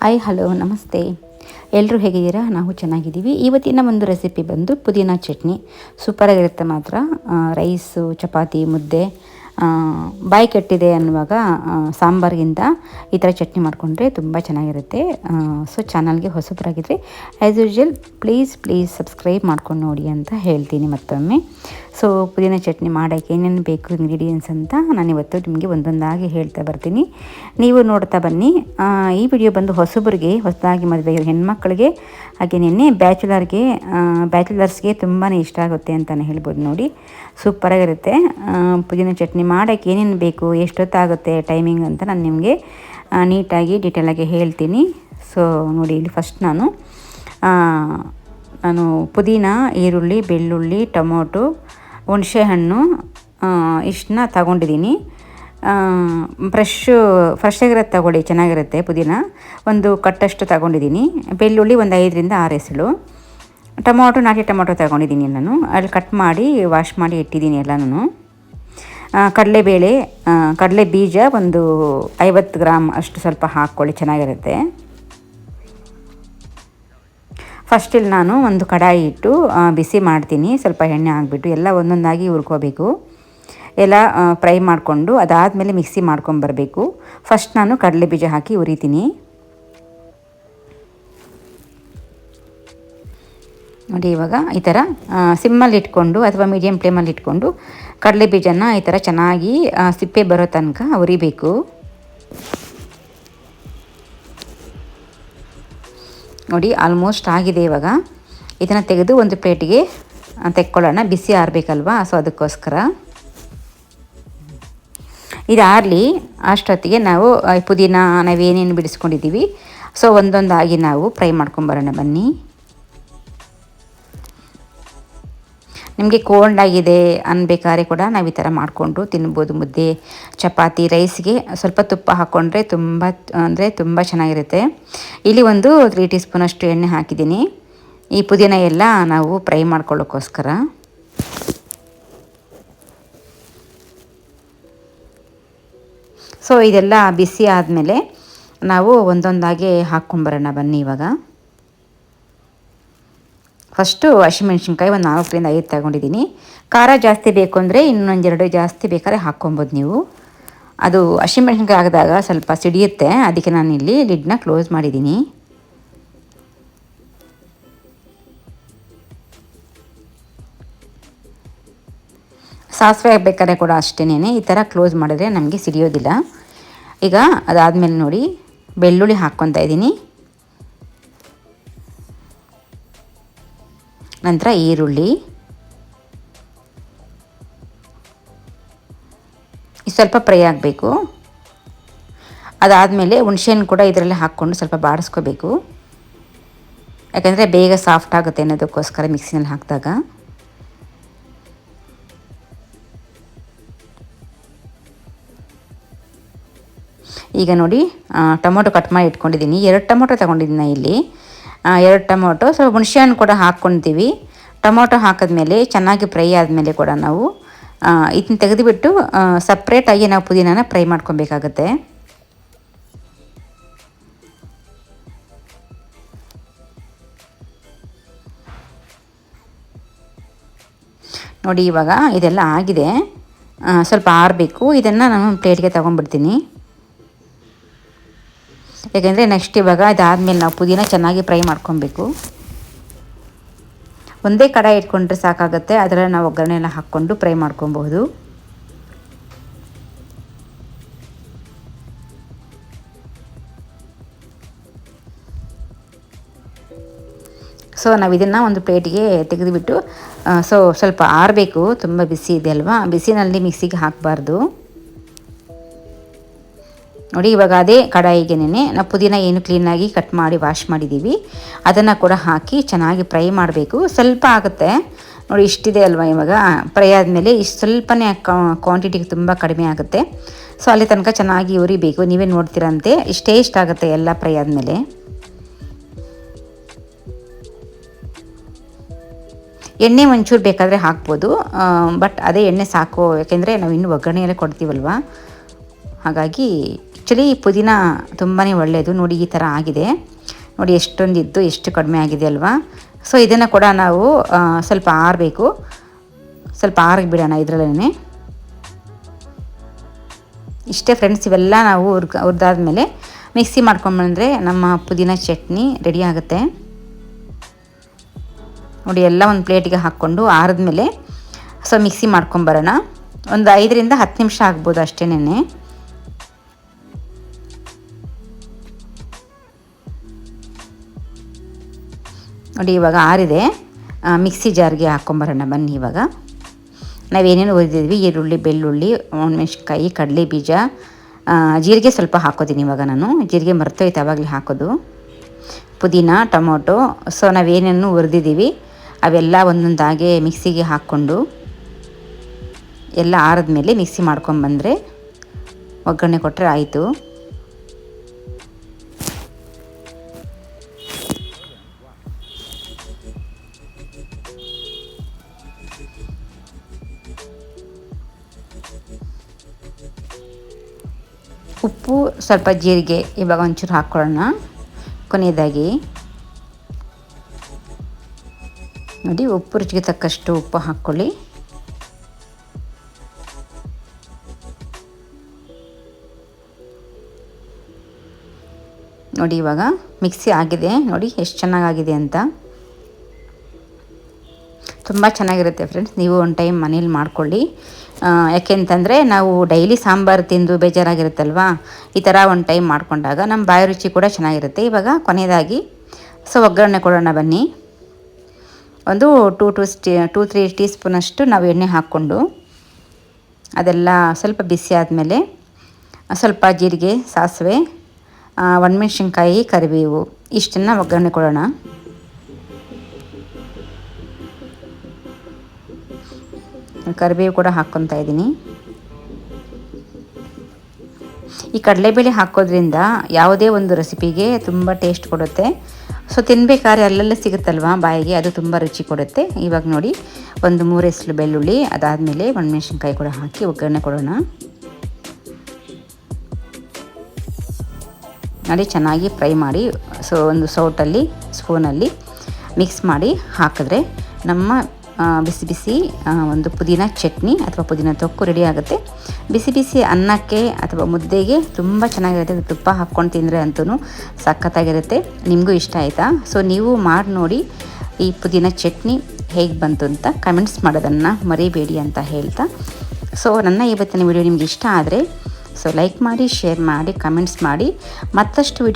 Hi hello ನಮಸ್ತೆ. ಎಲ್ಲರೂ ಹೇಗಿದ್ದೀರಾ? ನಾವು ಚೆನ್ನಾಗಿದ್ದೀವಿ. ಇವತ್ತಿನ ಒಂದು ರೆಸಿಪಿ ಬಂದು ಪುದೀನ ಚಟ್ನಿ. ಸೂಪರಾಗಿರುತ್ತೆ ಮಾತ್ರ. ರೈಸು ಚಪಾತಿ, ಮುದ್ದೆ ಬಾಯಿ ಕೆಟ್ಟಿದೆ ಅನ್ನುವಾಗ ಸಾಂಬಾರಿಗಿಂತ ಈ ಥರ ಚಟ್ನಿ ಮಾಡಿಕೊಂಡ್ರೆ ತುಂಬ ಚೆನ್ನಾಗಿರುತ್ತೆ. ಸೊ ಚಾನಲ್ಗೆ ಹೊಸಬರಾಗಿದ್ದರೆ as usual please please subscribe ಮಾಡ್ಕೊಂಡು ನೋಡಿ ಅಂತ ಹೇಳ್ತೀನಿ ಮತ್ತೊಮ್ಮೆ. ಸೊ ಪುದೀನ ಚಟ್ನಿ ಮಾಡೋಕ್ಕೆ ಏನೇನು ಬೇಕು ಇಂಗ್ರೀಡಿಯೆಂಟ್ಸ್ ಅಂತ ನಾನು ಇವತ್ತು ನಿಮಗೆ ಒಂದೊಂದಾಗಿ ಹೇಳ್ತಾ ಬರ್ತೀನಿ. ನೀವು ನೋಡ್ತಾ ಬನ್ನಿ. ಈ ವಿಡಿಯೋ ಬಂದು ಹೊಸಬರಿಗೆ, ಹೊಸದಾಗಿ ಮದುವೆ ಹೆಣ್ಮಕ್ಳಿಗೆ, ಹಾಗೆ ನಿನ್ನೆ ಬ್ಯಾಚುಲರ್ಗೆ ಬ್ಯಾಚುಲರ್ಸ್ಗೆ ತುಂಬಾ ಇಷ್ಟ ಆಗುತ್ತೆ ಅಂತಲೇ ಹೇಳ್ಬೋದು ನೋಡಿ. ಸೂಪರಾಗಿರುತ್ತೆ ಪುದೀನ ಚಟ್ನಿ ಮಾಡೋಕ್ಕೆ ಏನೇನು ಬೇಕು, ಎಷ್ಟೊತ್ತಾಗುತ್ತೆ ಟೈಮಿಂಗ್ ಅಂತ ನಾನು ನಿಮಗೆ ನೀಟಾಗಿ ಡೀಟೇಲಾಗಿ ಹೇಳ್ತೀನಿ. ಸೊ ನೋಡಿ ಇಲ್ಲಿ ಫಸ್ಟ್ ನಾನು ನಾನು ಪುದೀನ, ಈರುಳ್ಳಿ, ಬೆಳ್ಳುಳ್ಳಿ, ಟೊಮೊಟೊ ಹುಣಸೆಹಣ್ಣು ಇಷ್ಟನ್ನ ತಗೊಂಡಿದ್ದೀನಿ ಫ್ರೆಶ್ಶು ಫ್ರೆಶ್ ಆಗಿರೋದು ತಗೊಳ್ಳಿ, ಚೆನ್ನಾಗಿರುತ್ತೆ ಪುದೀನ. ಒಂದು ಕಟ್ಟಷ್ಟು ತಗೊಂಡಿದ್ದೀನಿ ಬೆಳ್ಳುಳ್ಳಿ ಒಂದು ಐದರಿಂದ ಆರು ಎಸಳು ಟೊಮೊಟೊ, ನಾಟಿ ಟೊಮೊಟೊ ತಗೊಂಡಿದ್ದೀನಿ ನಾನು ಅಲ್ಲಿ ಕಟ್ ಮಾಡಿ ವಾಶ್ ಮಾಡಿ ಇಟ್ಟಿದ್ದೀನಿ ಎಲ್ಲನೂ ಕಡಲೆಬೇಳೆ ಕಡಲೆ ಬೀಜ ಒಂದು ಐವತ್ತು ಗ್ರಾಮ್ ಅಷ್ಟು ಸ್ವಲ್ಪ ಹಾಕ್ಕೊಳ್ಳಿ, ಚೆನ್ನಾಗಿರುತ್ತೆ. ಫಸ್ಟ್ ಇಲ್ಲಿ ನಾನು ಒಂದು ಕಡಾಯಿ ಇಟ್ಟು ಬಿಸಿ ಮಾಡ್ತೀನಿ. ಸ್ವಲ್ಪ ಎಣ್ಣೆ ಹಾಕ್ಬಿಟ್ಟು ಎಲ್ಲ ಒಂದೊಂದಾಗಿ ಹುರ್ಕೋಬೇಕು. ಎಲ್ಲ ಫ್ರೈ ಮಾಡಿಕೊಂಡು ಅದಾದಮೇಲೆ ಮಿಕ್ಸಿ ಮಾಡ್ಕೊಂಬರಬೇಕು ಫಸ್ಟ್ ನಾನು ಕಡಲೆ ಬೀಜ ಹಾಕಿ ಹುರಿತೀನಿ. ನೋಡಿ ಇವಾಗ ಈ ಥರ ಸಿಮ್ಮಲ್ಲಿ ಇಟ್ಕೊಂಡು ಅಥವಾ ಮೀಡಿಯಮ್ ಫ್ಲೇಮಲ್ಲಿ ಇಟ್ಕೊಂಡು ಕಡಲೆ ಬೀಜನ ಈ ಥರ ಚೆನ್ನಾಗಿ ಸಿಪ್ಪೆ ಬರೋ ತನಕ ಹುರಿಬೇಕು. ನೋಡಿ ಆಲ್ಮೋಸ್ಟ್ ಆಗಿದೆ ಇವಾಗ. ಇದನ್ನು ತೆಗೆದು ಒಂದು ಪ್ಲೇಟಿಗೆ ತೆಕ್ಕೊಳ್ಳೋಣ. ಬಿಸಿ ಆರಬೇಕಲ್ವಾ? ಸೊ, ಅದಕ್ಕೋಸ್ಕರ. ಇದು ಆರಲಿ, ಅಷ್ಟೊತ್ತಿಗೆ ನಾವು ಪುದೀನ, ನಾವೇನೇನು ಬಿಡಿಸ್ಕೊಂಡಿದ್ದೀವಿ? ಸೊ, ಒಂದೊಂದಾಗಿ ನಾವು ಫ್ರೈ ಮಾಡ್ಕೊಂಬರೋಣ ಬನ್ನಿ. ನಿಮಗೆ ಕೋಲ್ಡ್ ಆಗಿದೆ ಅನ್ಬೇಕಾದ್ರೆ ಕೂಡ ನಾವು ಈ ಥರ ಮಾಡಿಕೊಂಡು ತಿನ್ಬೋದು. ಮುದ್ದೆ, ಚಪಾತಿ ರೈಸ್ಗೆ ಸ್ವಲ್ಪ ತುಪ್ಪ ಹಾಕ್ಕೊಂಡ್ರೆ ತುಂಬ, ಅಂದರೆ ತುಂಬ ಚೆನ್ನಾಗಿರುತ್ತೆ. ಇಲ್ಲಿ ಒಂದು ತ್ರೀ ಟೀ ಸ್ಪೂನಷ್ಟು ಎಣ್ಣೆ ಹಾಕಿದ್ದೀನಿ. ಈ ಪುದೀನ ಎಲ್ಲ ನಾವು ಫ್ರೈ ಮಾಡ್ಕೊಳ್ಳೋಕ್ಕೋಸ್ಕರ ಸೊ ಇದೆಲ್ಲ ಬಿಸಿ ಆದಮೇಲೆ ನಾವು ಒಂದೊಂದಾಗಿ ಹಾಕ್ಕೊಂಬರೋಣ ಬನ್ನಿ ಇವಾಗ. ಫಸ್ಟು ಹಸಿಮೆಣ್ಸಿನ್ಕಾಯಿ ಒಂದು ನಾಲ್ಕರಿಂದ ಐದು ತಗೊಂಡಿದ್ದೀನಿ ಖಾರ ಜಾಸ್ತಿ ಬೇಕು ಅಂದರೆ ಇನ್ನೊಂದೆರಡು ಜಾಸ್ತಿ ಬೇಕಾದ್ರೆ ಹಾಕ್ಕೊಬೋದು ನೀವು. ಅದು ಹಸಿಮೆಣ್ಸಿನ್ಕಾಯಿ ಹಾಕಿದಾಗ ಸ್ವಲ್ಪ ಸಿಡಿಯುತ್ತೆ, ಅದಕ್ಕೆ ನಾನು ಇಲ್ಲಿ ಲಿಡ್ನ ಕ್ಲೋಸ್ ಮಾಡಿದ್ದೀನಿ ಸಾಸಿವೆ ಆಗಬೇಕಾದ್ರೆ ಕೂಡ ಅಷ್ಟೇನೆ ಈ ಥರ ಕ್ಲೋಸ್ ಮಾಡಿದ್ರೆ ನಮಗೆ ಸಿಡಿಯೋದಿಲ್ಲ. ಈಗ ಅದಾದಮೇಲೆ ನೋಡಿ, ಬೆಳ್ಳುಳ್ಳಿ ಹಾಕ್ಕೊತಾ ಇದ್ದೀನಿ ನಂತರ ಈರುಳ್ಳಿ. ಸ್ವಲ್ಪ ಫ್ರೈ ಆಗಬೇಕು. ಅದಾದಮೇಲೆ ಹುಣಸೆಹಣ್ಣು ಕೂಡ ಇದರಲ್ಲಿ ಹಾಕ್ಕೊಂಡು ಸ್ವಲ್ಪ ಬಾಡಿಸ್ಕೋಬೇಕು. ಯಾಕಂದರೆ ಬೇಗ ಸಾಫ್ಟ್ ಆಗುತ್ತೆ ಅನ್ನೋದಕ್ಕೋಸ್ಕರ ಮಿಕ್ಸಿನಲ್ಲಿ ಹಾಕಿದಾಗ. ಈಗ ನೋಡಿ ಟೊಮೊಟೊ ಕಟ್ ಮಾಡಿ ಇಟ್ಕೊಂಡಿದ್ದೀನಿ. ಎರಡು ಟೊಮೊಟೊ ತಗೊಂಡಿದ್ದೀನಿ ಇಲ್ಲಿ. ಎರಡು ಟೊಮೊಟೊ, ಸ್ವಲ್ಪ ಹುಣಸೆಹಣ್ಣು ಕೂಡ ಹಾಕ್ಕೊತೀವಿ. ಟೊಮೊಟೊ ಹಾಕಿದ್ಮೇಲೆ ಚೆನ್ನಾಗಿ ಫ್ರೈ ಆದಮೇಲೆ ಕೂಡ ನಾವು ಇದನ್ನ ತೆಗೆದುಬಿಟ್ಟು ಸಪ್ರೇಟಾಗಿ ನಾವು ಪುದೀನಾನ ಫ್ರೈ ಮಾಡ್ಕೊಬೇಕಾಗುತ್ತೆ. ನೋಡಿ ಇವಾಗ ಇದೆಲ್ಲ ಆಗಿದೆ. ಸ್ವಲ್ಪ ಆರಬೇಕು. ಇದನ್ನು ನಾನು ಪ್ಲೇಟ್ಗೆ ತೊಗೊಂಡ್ಬಿಡ್ತೀನಿ. ಯಾಕೆಂದರೆ ನೆಕ್ಸ್ಟ್ ಇವಾಗ ಇದಾದಮೇಲೆ ನಾವು ಪುದೀನ ಚೆನ್ನಾಗಿ ಫ್ರೈ ಮಾಡ್ಕೊಬೇಕು. ಒಂದೇ ಕಡಾಯಿ ಇಟ್ಕೊಂಡ್ರೆ ಸಾಕಾಗುತ್ತೆ, ಅದರಲ್ಲಿ ನಾವು ಒಗ್ಗರಣೆ ಎಲ್ಲ ಹಾಕ್ಕೊಂಡು ಫ್ರೈ ಮಾಡ್ಕೊಬಹುದು. ಸೊ ನಾವು ಇದನ್ನು ಒಂದು ಪ್ಲೇಟಿಗೆ ತೆಗೆದುಬಿಟ್ಟು ಸೊ ಸ್ವಲ್ಪ ಆರಬೇಕು, ತುಂಬ ಬಿಸಿ ಇದೆ ಅಲ್ವಾ? ಬಿಸಿನಲ್ಲಿ ಮಿಕ್ಸಿಗೆ ಹಾಕಬಾರ್ದು. ನೋಡಿ, ಇವಾಗ ಅದೇ ಕಡಾಯಿಗೆನೇ ನಾವು ಪುದೀನ ಏನು ಕ್ಲೀನಾಗಿ ಕಟ್ ಮಾಡಿ ವಾಶ್ ಮಾಡಿದ್ದೀವಿ ಅದನ್ನು ಕೂಡ ಹಾಕಿ ಚೆನ್ನಾಗಿ ಫ್ರೈ ಮಾಡಬೇಕು. ಸ್ವಲ್ಪ ಆಗುತ್ತೆ. ನೋಡಿ, ಇಷ್ಟಿದೆ ಅಲ್ವಾ ಇವಾಗ? ಫ್ರೈ ಆದಮೇಲೆ ಇಷ್ಟು ಸ್ವಲ್ಪನೇ ಕ್ವಾಂಟಿಟಿಗೆ ತುಂಬ ಕಡಿಮೆ ಆಗುತ್ತೆ. ಸೊ ಅಲ್ಲಿ ತನಕ ಚೆನ್ನಾಗಿ ಉರಿಬೇಕು. ನೀವೇ ನೋಡ್ತೀರಂತೆ. ಇಷ್ಟೇ ಆಗುತ್ತೆ ಎಲ್ಲ ಫ್ರೈ ಆದಮೇಲೆ. ಎಣ್ಣೆ ಒಂಚೂರು ಬೇಕಾದರೆ ಹಾಕ್ಬೋದು. ಬಟ್ ಅದೇ ಎಣ್ಣೆ ಸಾಕು. ಯಾಕೆಂದರೆ ನಾವು ಇನ್ನೂ ಒಗ್ಗರಣೆಯಲ್ಲೇ ಕೊಡ್ತೀವಲ್ವ? ಹಾಗಾಗಿ ಆ್ಯಕ್ಚುಲಿ ಪುದೀನ ತುಂಬಾ ಒಳ್ಳೆಯದು ನೋಡಿ ಈ ಥರ ಆಗಿದೆ. ನೋಡಿ ಎಷ್ಟೊಂದಿದ್ದು ಎಷ್ಟು ಕಡಿಮೆ ಆಗಿದೆ ಅಲ್ವಾ? ಸೊ ಇದನ್ನು ಕೂಡ ನಾವು ಸ್ವಲ್ಪ ಆರಬೇಕು. ಸ್ವಲ್ಪ ಆರಿಗೆ ಬಿಡೋಣ ಇದರಲ್ಲೇ ಇಷ್ಟೇ ಫ್ರೆಂಡ್ಸ್ ಇವೆಲ್ಲ ನಾವು ಹುರ್ಗ ಹುರಿದಾದ್ಮೇಲೆ ಮಿಕ್ಸಿ ಮಾಡ್ಕೊಂಡ್ಬಂದ್ರೆ ನಮ್ಮ ಪುದೀನ ಚಟ್ನಿ ರೆಡಿ ಆಗುತ್ತೆ. ನೋಡಿ ಎಲ್ಲ ಒಂದು ಪ್ಲೇಟಿಗೆ ಹಾಕ್ಕೊಂಡು ಆರಿದ್ಮೇಲೆ ಸೊ ಮಿಕ್ಸಿ ಮಾಡ್ಕೊಂಬರೋಣ. ಒಂದು ಐದರಿಂದ ಹತ್ತು ನಿಮಿಷ ಆಗ್ಬೋದು ಅಷ್ಟೇನೆ ನೋಡಿ, ಇವಾಗ ಆರಿದೆ. ಮಿಕ್ಸಿ ಜಾರ್ಗೆ ಹಾಕ್ಕೊಂಬರೋಣ ಬನ್ನಿ ಇವಾಗ. ನಾವೇನೇನು ಹುರಿದಿದ್ವಿ, ಈರುಳ್ಳಿ, ಬೆಳ್ಳುಳ್ಳಿ ಒಣಮೆಣ್ಸಿಕಾಯಿ ಕಡಲೆ ಬೀಜ. ಜೀರಿಗೆ ಸ್ವಲ್ಪ ಹಾಕೋತೀನಿ ಇವಾಗ ನಾನು. ಜೀರಿಗೆ ಮರ್ತೋಯ್ತು ಆವಾಗಲೇ ಹಾಕೋದು. ಪುದೀನ, ಟೊಮೊಟೊ, ಸೊ ನಾವೇನೇನು ಹುರಿದಿದ್ದೀವಿ. ಅವೆಲ್ಲ ಒಂದೊಂದಾಗೆ ಮಿಕ್ಸಿಗೆ ಹಾಕ್ಕೊಂಡು ಎಲ್ಲ ಆರಿದ ಮೇಲೆ ಮಿಕ್ಸಿ ಮಾಡ್ಕೊಂಬಂದರೆ ಒಗ್ಗರಣೆ ಕೊಟ್ಟರೆ ಆಯಿತು. ಉಪ್ಪು ಸ್ವಲ್ಪ ಜೀರಿಗೆ ಇವಾಗ ಒಂಚೂರು ಹಾಕ್ಕೊಳ್ಳೋಣ. ಕೊನೆಯದಾಗಿ ನೋಡಿ, ಉಪ್ಪು ರುಚಿಗೆ ತಕ್ಕಷ್ಟು ಉಪ್ಪು ಹಾಕ್ಕೊಳ್ಳಿ. ನೋಡಿ, ಇವಾಗ ಮಿಕ್ಸಿ ಆಗಿದೆ. ನೋಡಿ, ಎಷ್ಟು ಚೆನ್ನಾಗಾಗಿದೆ ಅಂತ. ತುಂಬ ಚೆನ್ನಾಗಿರುತ್ತೆ ಫ್ರೆಂಡ್ಸ್ ನೀವು ಒಂದು ಟೈಮ್ ಮನೇಲಿ ಮಾಡ್ಕೊಳ್ಳಿ. ಯಾಕೆಂತಂದರೆ ನಾವು ಡೈಲಿ ಸಾಂಬಾರು ತಿಂದು ಬೇಜಾರಾಗಿರುತ್ತಲ್ವಾ? ಈ ಥರ ಒಂದು ಟೈಮ್ ಮಾಡಿಕೊಂಡಾಗ ನಮ್ಮ ಬಾಯಿ ರುಚಿ ಕೂಡ ಚೆನ್ನಾಗಿರುತ್ತೆ. ಇವಾಗ ಕೊನೆಯದಾಗಿ ಸೊ ಒಗ್ಗರಣೆ ಕೊಡೋಣ ಬನ್ನಿ. ಒಂದು ಟೂ ಟು ಸ್ಟಿ ಟೂ ತ್ರೀ ಟೀ ಸ್ಪೂನಷ್ಟು ನಾವು ಎಣ್ಣೆ ಹಾಕ್ಕೊಂಡು ಅದೆಲ್ಲ ಸ್ವಲ್ಪ ಬಿಸಿ ಆದಮೇಲೆ ಸ್ವಲ್ಪ ಜೀರಿಗೆ, ಸಾಸಿವೆ ಒಣಮೆಣ್ಸಿನ್ಕಾಯಿ, ಕರಿಬೇವು, ಇಷ್ಟನ್ನು ಒಗ್ಗರಣೆ ಕೊಡೋಣ. ಕರಿಬೇವು ಕೂಡ ಹಾಕ್ಕೊತಾ ಇದ್ದೀನಿ. ಈ ಕಡಲೆಬೇಳೆ ಹಾಕೋದ್ರಿಂದ ಯಾವುದೇ ಒಂದು ರೆಸಿಪಿಗೆ ತುಂಬ ಟೇಸ್ಟ್ ಕೊಡುತ್ತೆ. ಸೊ ತಿನ್ಬೇಕಾದ್ರೆ ಅಲ್ಲಲ್ಲೇ ಸಿಗುತ್ತಲ್ವಾ ಬಾಯಿಗೆ? ಅದು ತುಂಬ ರುಚಿ ಕೊಡುತ್ತೆ. ಇವಾಗ ನೋಡಿ, ಒಂದು ಮೂರು ಎಸ್ಲು ಬೆಳ್ಳುಳ್ಳಿ, ಅದಾದಮೇಲೆ ಒಣಮೆಣ್ಸಿನ್ಕಾಯಿ ಕೂಡ ಹಾಕಿ ಒಗ್ಗರಣೆ ಕೊಡೋಣ. ನೋಡಿ, ಚೆನ್ನಾಗಿ ಫ್ರೈ ಮಾಡಿ, ಸೊ, ಒಂದು ಸೌಟಲ್ಲಿ, ಸ್ಪೂನಲ್ಲಿ ಮಿಕ್ಸ್ ಮಾಡಿ ಹಾಕಿದ್ರೆ ನಮ್ಮ ಬಿಸಿ ಬಿಸಿ ಒಂದು ಪುದೀನ ಚಟ್ನಿ ಅಥವಾ ಪುದೀನ ತೊಕ್ಕು ರೆಡಿ ಆಗುತ್ತೆ. ಬಿಸಿ ಬಿಸಿ ಅನ್ನಕ್ಕೆ ಅಥವಾ ಮುದ್ದೆಗೆ ತುಂಬ ಚೆನ್ನಾಗಿರುತ್ತೆ. ತುಪ್ಪ ಹಾಕ್ಕೊಂಡು ತಿಂದರೆ ಅಂತೂ ಸಖತ್ತಾಗಿರುತ್ತೆ. ನಿಮಗೂ ಇಷ್ಟ ಆಯಿತಾ? ಸೊ ನೀವು ಮಾಡಿ ನೋಡಿ ಈ ಪುದೀನ ಚಟ್ನಿ ಹೇಗೆ ಬಂತು ಅಂತ ಕಮೆಂಟ್ಸ್ ಮಾಡೋದನ್ನು ಮರಿಬೇಡಿ ಅಂತ ಹೇಳ್ತಾ. ಸೊ ನನ್ನ ಇವತ್ತಿನ ವಿಡಿಯೋ ನಿಮ್ಗೆ ಇಷ್ಟ ಆದರೆ ಸೊ ಲೈಕ್ ಮಾಡಿ ಶೇರ್ ಮಾಡಿ ಕಮೆಂಟ್ಸ್ ಮಾಡಿ. ಮತ್ತಷ್ಟು ವಿಡಿಯೋ